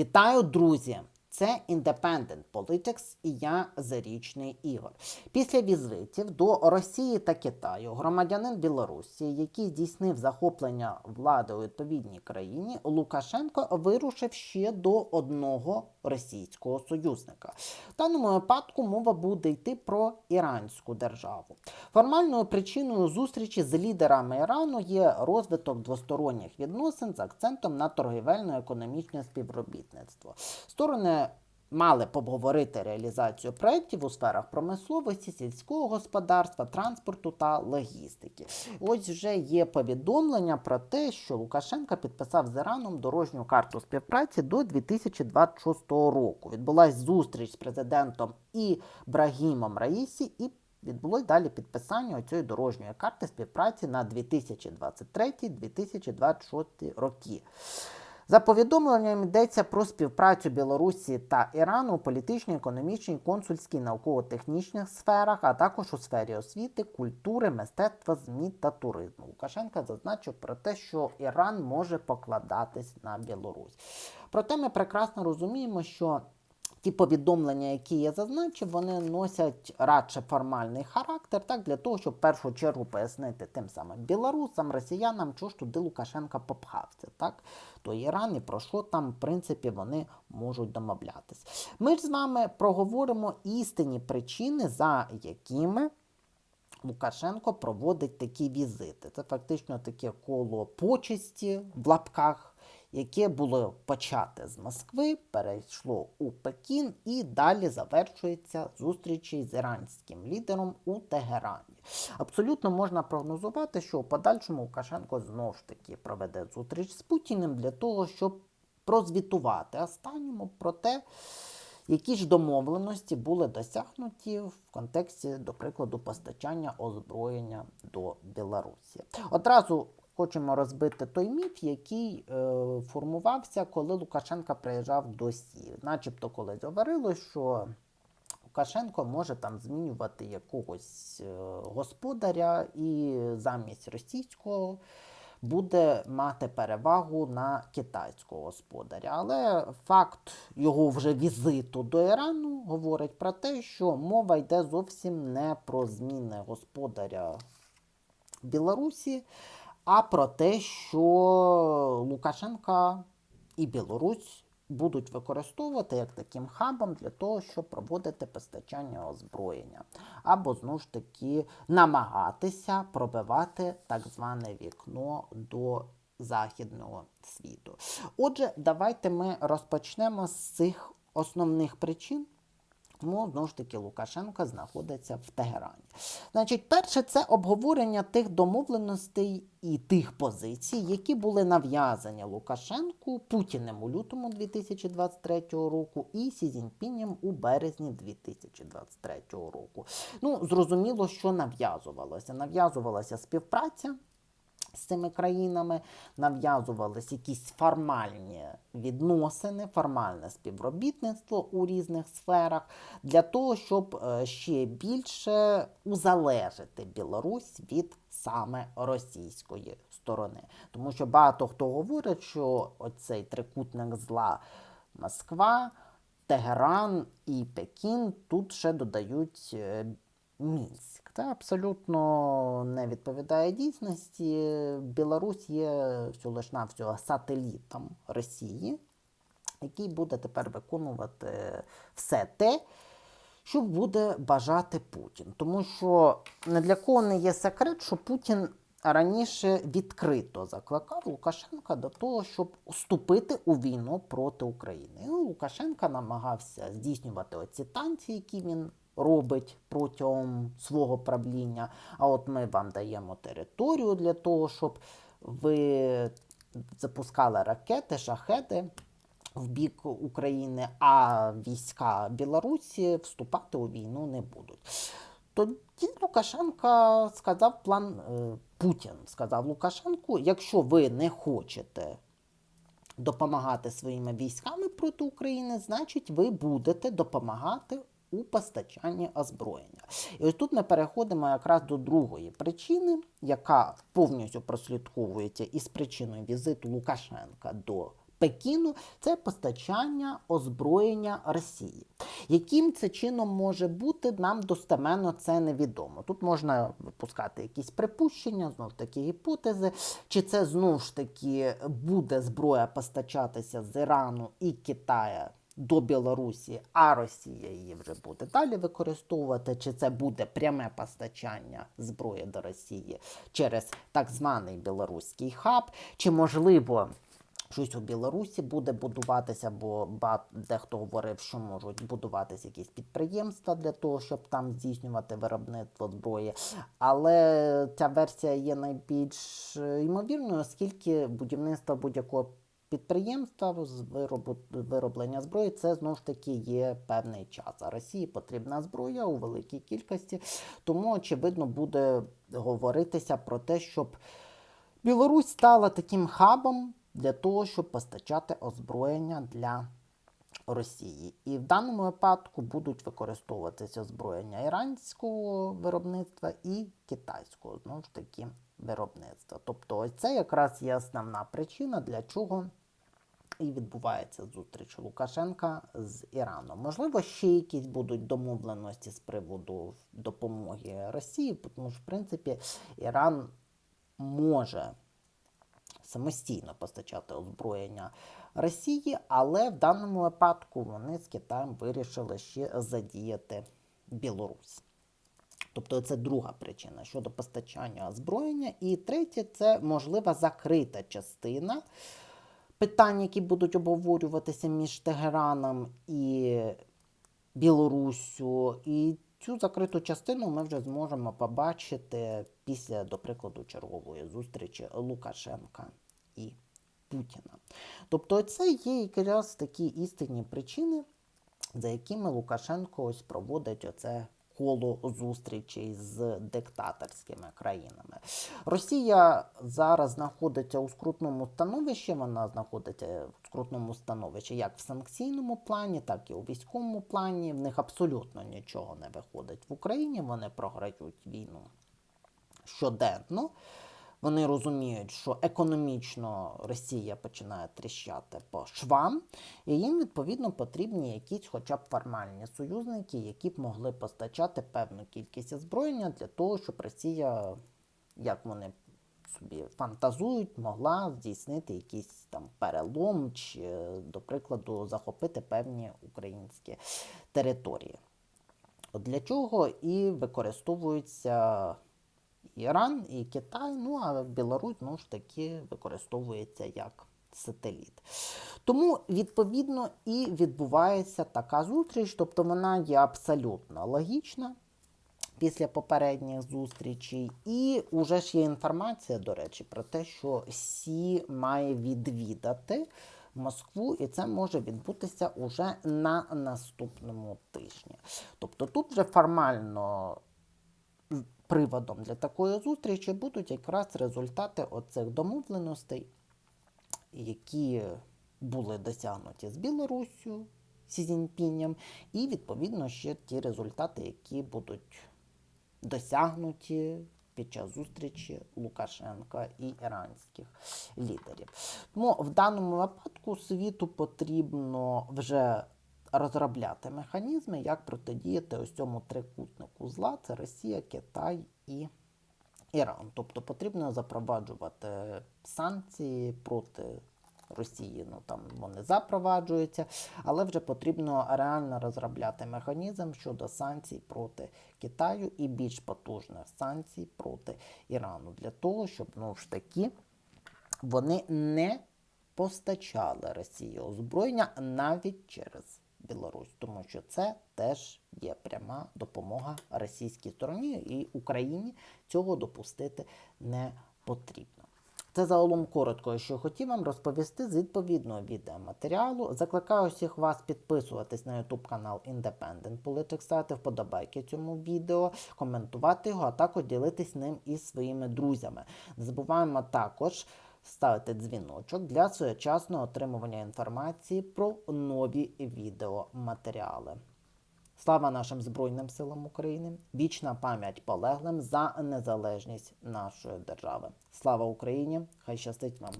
Вітаю, друзі! Це Independent Politics і я Зарічний Ігор. Після візитів до Росії та Китаю громадянин Білорусі, який здійснив захоплення влади у відповідній країні, Лукашенко вирушив ще до одного російського союзника. В даному випадку мова буде йти про іранську державу. Формальною причиною зустрічі з лідерами Ірану є розвиток двосторонніх відносин з акцентом на торгівельно-економічне співробітництво. Сторони мали б обговорити реалізацію проєктів у сферах промисловості, сільського господарства, транспорту та логістики. Ось вже є повідомлення про те, що Лукашенко підписав з Іраном дорожню карту співпраці до 2026 року. Відбулась зустріч з президентом Ібрагімом Раїсі і Відбулось далі підписання цієї дорожньої карти співпраці на 2023-2026 роки. За повідомленням йдеться про співпрацю Білорусі та Ірану у політичній, економічній, консульській, науково-технічних сферах, а також у сфері освіти, культури, мистецтва, ЗМІ та туризму. Лукашенко зазначив про те, що Іран може покладатись на Білорусь. Проте ми прекрасно розуміємо, що Ті повідомлення, які я зазначив, вони носять радше формальний характер, так для того, щоб в першу чергу пояснити тим самим білорусам, росіянам, що ж туди Лукашенка попхався, так то Іран і про що там, в принципі, вони можуть домовлятись. Ми ж з вами проговоримо істинні причини, за якими. Лукашенко проводить такі візити. Це фактично таке коло почесті в лапках яке було почате з Москви, перейшло у Пекін і далі завершується зустрічі з іранським лідером у Тегерані. Абсолютно можна прогнозувати, що у подальшому Лукашенко знову ж таки проведе зустріч з Путіним для того, щоб прозвітувати останньому про те. Які ж домовленості були досягнуті в контексті, до прикладу, постачання озброєння до Білорусі? Одразу хочемо розбити той міф, який е, формувався, коли Лукашенко приїжджав до Сі. Начебто, колись говорилось, що Лукашенко може там змінювати якогось е, господаря і замість російського. Буде мати перевагу на китайського господаря. Але факт його вже візиту до Ірану говорить про те, що мова йде зовсім не про зміни господаря Білорусі, а про те, що Лукашенка і Білорусь будуть використовувати як таким хабом для того, щоб проводити постачання озброєння, або знову ж таки намагатися пробивати так зване вікно до західного світу. Отже, давайте ми розпочнемо з цих основних причин. Тому знову ж таки Лукашенко знаходиться в Тегерані. Значить, перше, це обговорення тих домовленостей і тих позицій, які були нав'язані Лукашенку Путіним у лютому 2023 року і Сізіньпінем у березні 2023 року. Ну, зрозуміло, що нав'язувалося. Нав'язувалася співпраця з цими країнами нав'язувалися якісь формальні відносини, формальне співробітництво у різних сферах для того, щоб е, ще більше узалежити Білорусь від саме російської сторони. Тому що багато хто говорить, що оцей трикутник зла Москва. Тегеран і Пекін тут ще додають е, Мінськ. Це абсолютно не відповідає дійсності. Білорусь є всього лиш навсього сателітом Росії, який буде тепер виконувати все те, що буде бажати Путін. Тому що не для кого не є секрет, що Путін. Раніше відкрито закликав Лукашенка до того, щоб вступити у війну проти України. І Лукашенка намагався здійснювати оці танці, які він робить протягом свого правління. А от ми вам даємо територію для того, щоб ви запускали ракети, шахети. В бік України, а війська Білорусі вступати у війну не будуть. Тоді Лукашенка сказав план е, Путін сказав Лукашенку: якщо ви не хочете допомагати своїми військами проти України, значить ви будете допомагати у постачанні озброєння. І ось тут ми переходимо якраз до другої причини, яка повністю прослідковується із причиною візиту Лукашенка до Пекіну це постачання озброєння Росії. Яким це чином може бути, нам достеменно це невідомо. Тут можна випускати якісь припущення, знов таки гіпотези, чи це знов ж таки буде зброя постачатися з Ірану і Китая до Білорусі, а Росія її вже буде далі використовувати, чи це буде пряме постачання зброї до Росії через так званий білоруський хаб, чи можливо. Щось у Білорусі буде будуватися, бо дехто говорив, що можуть будуватися якісь підприємства для того, щоб там здійснювати виробництво зброї. Але ця версія є найбільш е, ймовірною, оскільки будівництво будь-якого підприємства з вироблення зброї це знову ж таки є певний час. А Росії потрібна зброя у великій кількості, тому очевидно буде говоритися про те, щоб Білорусь стала таким хабом для того, щоб постачати озброєння для Росії. І в даному випадку будуть використовуватися озброєння іранського виробництва і китайського знову ж таки виробництва. Тобто, ось це якраз є основна причина, для чого і відбувається зустріч Лукашенка з Іраном. Можливо, ще якісь будуть домовленості з приводу допомоги Росії, тому що, в принципі, Іран може самостійно постачати озброєння Росії, але в даному випадку вони з Китаєм вирішили ще задіяти Білорусь. Тобто це друга причина щодо постачання озброєння. І третє це можлива закрита частина питань, які будуть обговорюватися між Тегераном і Білоруссю. І цю закриту частину ми вже зможемо побачити після, до прикладу, чергової зустрічі Лукашенка і Путіна. Тобто, це є якраз такі істинні причини, за якими Лукашенко ось проводить оце коло зустрічей з диктаторськими країнами. Росія зараз знаходиться у скрутному становищі. Вона знаходиться в скрутному становищі як в санкційному плані, так і у військовому плані. В них абсолютно нічого не виходить в Україні. Вони програють війну щоденно. Вони розуміють, що економічно Росія починає тріщати по швам, і їм відповідно потрібні якісь, хоча б формальні союзники, які б могли постачати певну кількість озброєння для того, щоб Росія, як вони собі фантазують, могла здійснити якийсь там перелом чи, до прикладу, захопити певні українські території. Для чого і використовуються Іран і Китай, ну а Білорусь ну ж таки використовується як сателіт. Тому, відповідно, і відбувається така зустріч, тобто вона є абсолютно логічна після попередніх зустрічей. І вже ж є інформація, до речі, про те, що Сі має відвідати Москву, і це може відбутися уже на наступному тижні. Тобто тут вже формально приводом для такої зустрічі будуть якраз результати оцих домовленостей, які були досягнуті з Білоруссю, Сі Цзіньпінем, і відповідно ще ті результати, які будуть досягнуті під час зустрічі Лукашенка і іранських лідерів. Тому в даному випадку світу потрібно вже розробляти механізми, як протидіяти ось цьому трикутнику зла це Росія, Китай і Іран. Тобто потрібно запроваджувати санкції проти Росії. Ну там вони запроваджуються, але вже потрібно реально розробляти механізм щодо санкцій проти Китаю і більш потужних санкцій проти Ірану для того, щоб ну ж таки вони не постачали Росії озброєння навіть через Білорусь, тому що це теж є пряма допомога російській стороні, і Україні цього допустити не потрібно. Це загалом коротко, що хотів вам розповісти з відповідного відеоматеріалу. Закликаю всіх вас підписуватись на YouTube канал Independent Politics, ставити вподобайки цьому відео, коментувати його, а також ділитись ним із своїми друзями. Не забуваємо також ставити дзвіночок для своєчасного отримування інформації про нові відеоматеріали. Слава нашим Збройним силам України! Вічна пам'ять полеглим за незалежність нашої держави. Слава Україні! Хай щастить вам!